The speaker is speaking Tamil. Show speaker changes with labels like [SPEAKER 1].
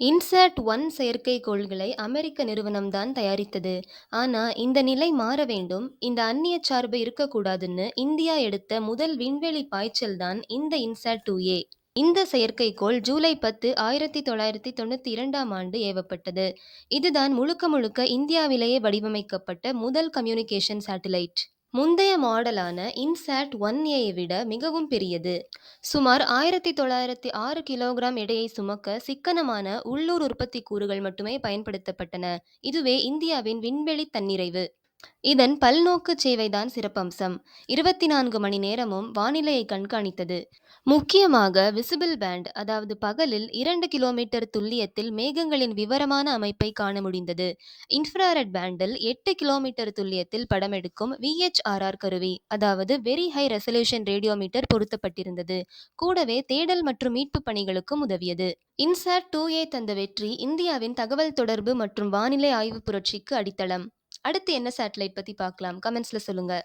[SPEAKER 1] இன்சாட் ஒன் செயற்கைக்கோள்களை அமெரிக்க நிறுவனம்தான் தயாரித்தது. ஆனா இந்த நிலை மாற வேண்டும். இந்த அந்நிய சார்பு இருக்கக்கூடாதுன்னு இந்தியா எடுத்த முதல் விண்வெளி பாய்ச்சல் தான் இந்த இன்சாட் டூ ஏ. இந்த செயற்கைக்கோள் ஜூலை பத்து, ஆயிரத்தி தொள்ளாயிரத்தி தொண்ணூற்றி இரண்டாம் ஆண்டு ஏவப்பட்டது. இதுதான் முழுக்க முழுக்க இந்தியாவிலேயே வடிவமைக்கப்பட்ட முதல் கம்யூனிகேஷன் சேட்டிலைட். முந்தைய மாடலான இன்சாட் ஒன் ஏ விட மிகவும் பெரியது. சுமார் ஆயிரத்து தொள்ளாயிரத்து ஆறு கிலோகிராம் எடையை சுமக்க சிக்கனமான உள்ளூர் உற்பத்தி கூறுகள் மட்டுமே பயன்படுத்தப்பட்டன. இதுவே இந்தியாவின் விண்வெளித் தன்னிறைவு. இதன் பல்நோக்குச் சேவைதான் சிறப்பம்சம். இருபத்தி நான்கு மணி நேரமும் வானிலையை கண்காணித்தது. முக்கியமாக விசிபிள் பேண்ட் அதாவது பகலில் இரண்டு கிலோமீட்டர் துல்லியத்தில் மேகங்களின் விவரமான அமைப்பை காண முடிந்தது. இன்ஃப்ராரெட் பேண்டில் எட்டு கிலோமீட்டர் துல்லியத்தில் படமெடுக்கும் வி எச் ஆர் ஆர் கருவி அதாவது வெரி ஹை ரெசல்யூஷன் ரேடியோமீட்டர் பொருத்தப்பட்டிருந்தது. கூடவே தேடல் மற்றும் மீட்புப் பணிகளுக்கும் உதவியது. இன்சாட் டூ ஏ தந்த வெற்றி இந்தியாவின் தகவல் தொடர்பு மற்றும் வானிலை ஆய்வுப் புரட்சிக்கு அடித்தளம். அடுத்து என்ன சேட்டலைட் பற்றி பார்க்கலாம்? கமெண்ட்ஸில் சொல்லுங்கள்